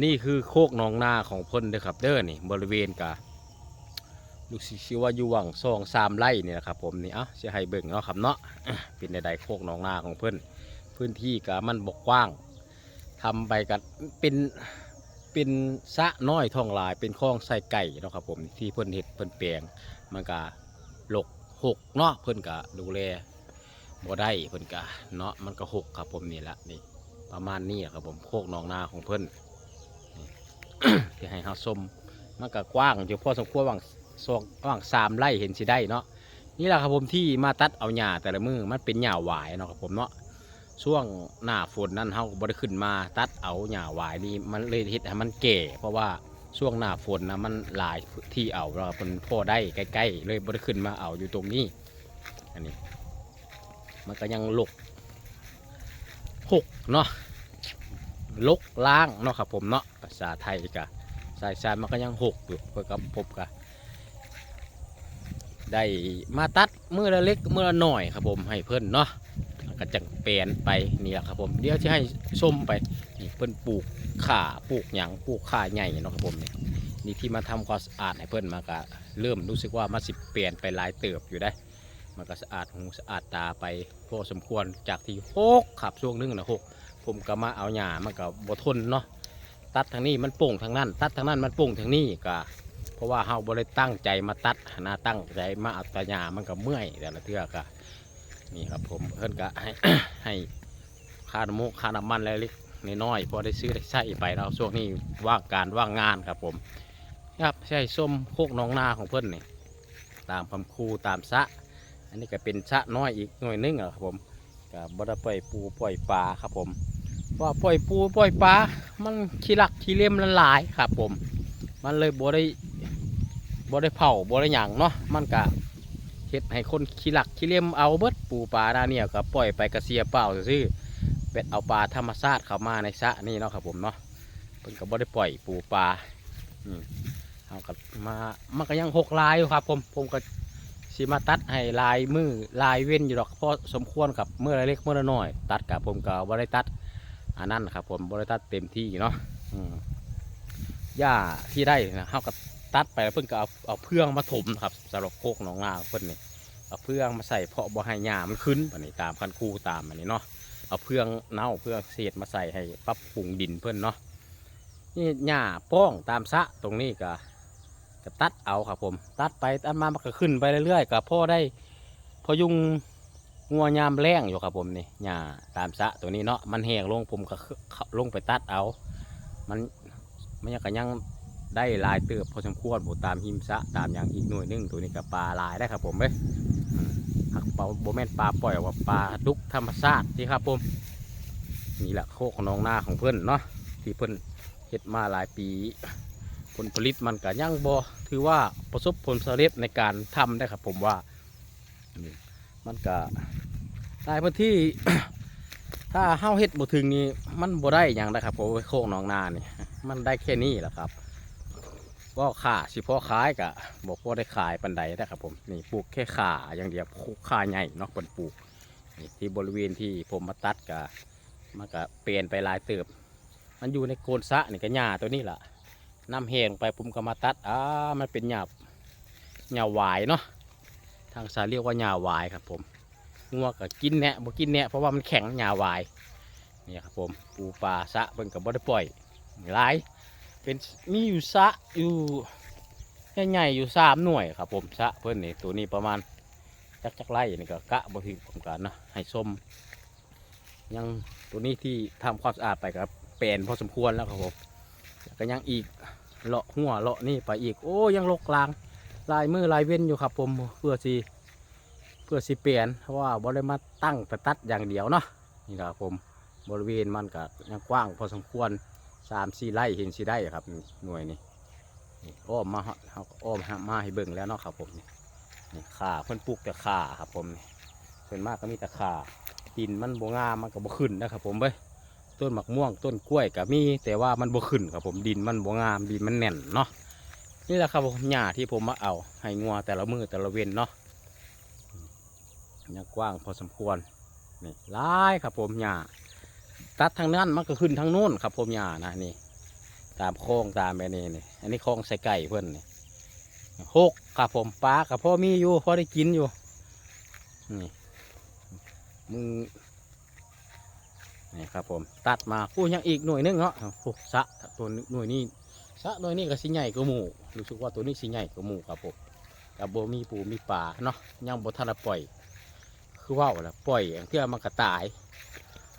นี่คือโคกหนองนาของเพิ่นเด้อครับเด้อนี่บริเวณกะลูกศิชื่อว่าอยู่หวังซองสามไร่นี่นะครับผมนี่เอ้าสิให้เบิ่งเนาะครับเนาะเป็นใดๆโคกหนองนาของเพิ่นพื้นที่กะมันบกกว้างทำไปกันเป็นเป็นสะน้อยท่องลายเป็นคลองใส่ไก่เนาะครับผมที่เพิ่นเฮ็ดเพิ่นแปลงมันกะหลกหกเนาะเพิ่นกะดูแลบ่ได้เพิ่นกะเนาะมันก็หกครับผมนี่ละนี่ประมาณนี้ครับผมโคกหนองนาของเพิ่น ที่ให้เฮาชมมันก็กว้างอยู่พอสมควรว่างสองว่างสามไร่เห็นสิได้เนาะนี่แหละครับผมที่มาตัดเอาหญ้าแต่ละมือมันเป็นหญ้าหวายเนาะครับผมเนาะช่วงหน้าฝนนั้นเฮาบ่ได้ขึ้นมาตัดเอาหญ้าหวายนี่มันเลยเฮ็ดให้มันแก่ เพราะว่าช่วงหน้าฝนนะมันหลายที่เอาแล้วมันพอได้ใกล้ๆเลยบ่ได้ขึ้นมาเอาอยู่ตรงนี้อันนี้ มันก็ยังหลกหกเนาะลกล้างเนาะครับผมเนาะภาษาไทยกะ สายชานมันก็ยังหกอยู่เพื่อกับผมกะได้มาตัดมือละเล็กมือละหน่อยครับผมให้เพิ่อนเนาะก็จังเปลี่ยนไปนี่แหละครับผมเดี๋ยวจะให้ส้มไปนี่เพิ่อนปลูกข่าปลูกหยังปลูกข่าใหญ่เนาะครับผมนี่นี่ที่มาทำความสะอาดให้เพิ่อนมากะเริ่มรู้สึกว่ามันสิเปลี่ยนไปหลายเติบอยู่ได้ มันก็สะอาดหูสะอาดตาไปพอสมควรจากที่หกขับช่วงหนึงนะหกผมก็มาเอาหญ้ามันก็บ่ทนเนาะ ตัดทางนี้มันโป่งทางนั้น ตัดทางนั้นมันโป่งทางนี้ก็เพราะว่าเฮาบ่ได้ตั้งใจมาตัดหนาตั้งใจมาอาแตหญ้ามันก็เมื่อยแต่ละเทื่อก็นี่ครับผมเพิ่นก็ให้ให้ค่าน้ำมูกค่าน้ำมันเล็กน้อยพอได้ซื้อได้ใช้ไปเราช่วงนี้ว่างการว่างงานครับผมครับใช่ส้มโคกหนองนาของเพิ่นนี่ตามคำคูตามสะ อันนี้ก็เป็นสะน้อยอีกหน่วยนึงอะครับผมก็บ่ได้ปล่อยปูปล่อยปลาครับผม ว่าปล่อยปูปล่อยปลา มันขี้รักขี้เล่ยมละลายครับผม มันเลยบ่ได้บ่ได้เผาบ่ได้หยังเนาะ มันก็เฮ็ดให้คนขี้รักขี้เล่ยมเอาเบิดปูปลาหน้าเนี่ยก็ปล่อยไปกระเสียเปล่าซื่อเป็ดเอาปลาธรรมชาติเข้ามาในสระนี่เนาะครับผมเนาะเพิ่นก็บ่ได้ปล่อยปูปลาอืมเอาก็มามันก็ยังหกลายอยู่ครับ ผมผมก็สิมาตัดให้ลายมือลายเว้นอยู่ดอกเพราะสมควรกับเมื่อไรเล็กเมื่อไรน้อย ตัดกับผมก็บริตัด อันนั้นครับผมบริตัดเต็มที่เนาะหญ้าที่ได้นะเขาก็ตัดไปแล้วเพิ่นก็เอาเอาเพื่องมาถมครับสำหรับโคกหนองนาเพิ่นนี่เอาเพื่องมาใส่เพาะบ่ให้หญ้ามันขึ้นแบบนี้ตามคันคูตามอันนี้เนาะเอาเพื่องเน่าเพื่องเศษมาใส่ให้ปรับปรุงดินเพิ่นเนาะนี่หญ้าป้องตามสะตรงนี้ก็ก็ตัดเอาครับผม ตัดไปตัดมามันก็ขึ้นไปเรื่อยๆกับพ่อได้พอยุง งัวยามแรงอยู่ครับผมนี่หญ้าตามสะตัวนี้เนาะมันแห้งลงผมก็เข้าลงไปตัดเอา มันมันยังก็ยังได้หลายเติบพอสมควรผมตามหิมสะตามอย่างอีกหน่วยหนึงตัวนี้กับปลาลายได้ครับผมเว้ยหักเปาโบแมนปลาปล่อยว่าปลาดุกธรรมชาติที่ครับผมนี่แหละโคกของน้องหน้าของเพื่อนเนาะที่เพื่อนเฮ็ดมาหลายปี ผลผลิตมันก็ยังบ่ถือว่าประสบผลสำเร็จในการทำได้ครับผมว่า มันก็หลายพื้นที่ ถ้าเฮาเฮ็ดบ่ถึงนี่มันบ่ได้หยังนะครับผมโค้งหนองนานี่มันได้แค่นี้แหละครับก็ขาสิพอขายก็บอกว่าได้ขายปันใดนะครับผมนี่ปลูกแค่ขาอย่างเดียวขาใหญ่เนาะเพิ่นปลูกนี่ที่บริเวณที่ผมมาตัดก็มันก็เปลี่ยนไปลายเติบ มันอยู่ในโกนสะนี่ก็หญ้าตัวนี้แหละน้ำแห้งไปผมก็มาตัดอ่ามันเป็นหญ้าหญ้าหวายเนาะ ทางสาเรียกว่าหญ้าวายครับผมงัวก็กินแหนะบ่กินแหนะเพราะว่ามันแข็งหญ้าวายนี่ครับผมปูปลาสะเพิ่นก็บ่ได้ปล่อยหลายเป็นมีอยู่สะอยู่ใหญ่ๆอยู่สามหน่วยครับผมสะเพิ่นนี่ตัวนี้ประมาณจักจักไร่นี่ก็กะบ่ถึงผมกันนะให้ส้มยังตัวนี้ที่ทำความสะอาดไปครับแปลนพอสมควรแล้วครับผมก็ยังอีกเลาะหัวเลาะนี่ไปอีกโอ้ยังลกลาง ลายมือลายเว้นอยู่ครับผมเพื่อสีเพื่อสีเปลี่ยนเพราะว่าบริมาตั้งแต่ตัดอย่างเดียวเนาะนี่ครับผมบริเวณมันก็ยังกว้างพอสมควรสามสี่ไร่เห็นสีได้ครับหน่วยนี้อ้อมมาเขาอ้อมมาให้เบิ่งแล้วเนาะครับผมนี่นี่ขาเพิ่นปลูกแต่ขาครับผมนี่ส่วนมากก็มีแต่ข่าดินมันบ่งามมันก็บ่ขึ้นนะครับผมเว้ยต้นหมักม่วงต้นกล้วยก็มีแต่ว่ามันบ่ขึ้นครับผมดินมันบ่งามดินมันแน่นเนาะ นี่แหละครับผมหญ้าที่ผมมาเอา ให้งัวแต่ละมือแต่ละเว้นเนาะยังกว้างพอสมควรนี่ลายครับผมหญ้าตัดทางนั้นมันก็ขึ้นทางโน้นครับผมหญ้านะนี่ ตามโค้งตามแบบนี้นี่ อันนี้โค้งใส่ไก่เพื่อนนี่หกครับผมปลากับพ่อมีอยู่พอได้กินอยู่นี่มึงนี่ครับผมตัดมากู้ยังอีกหน่วยนึงเนาะโอ้สะตัวหน่วยนี้ สะหน่วยนี้ก็สิใหญ่กว่าหมูรู้สึกว่าตัวนี้สิใหญ่กว่าหมูครับผมกับโบมีปูมีปลาเนาะยังบ่ทันได้ปล่อย คือว่าวแหละปล่อยเพื่อมันกระตาย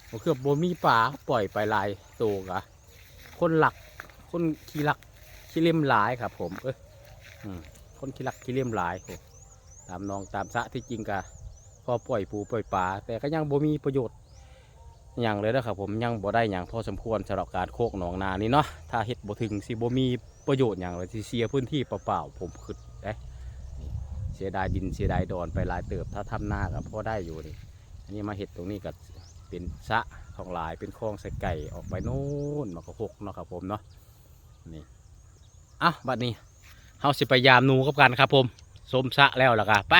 มันคือโบมีปลาปล่อยไปลายตัวกะคนหลักคนขี้หลักขี้เล่มหลายครับ ผมเอออืมคนขี้หลักขี้เล่มหลายโอ้ตามน้องตามสะที่จริงกะพอปล่อยปูปล่อยปลาแต่ก็ยังบ่มีประโยชน์ ย่างเลยนะครับผมยังบ่ได้อย่างพอสมควรสำหรับการโคกหนองนานี่เนาะถ้าเฮ็ดบ่ถึงสิบ่มีประโยชน์อย่างเลยสิเสียพื้นที่เปล่าๆผมคิดเด้เสียดายดินเสียดายดอนไปหลายเติบถ้าทำหน้าก็พอได้อยู่นี่อันนี้มาเห็ดตรงนี้ก็เป็นสะของหลายเป็นคลองใส่ไก่ออกไปโน่นมากระหกเนาะครับผมเนาะนี่อะบัดนี้เฮาสิไปยามนูกับกันครับผมสมสระแล้วล่ะครับไป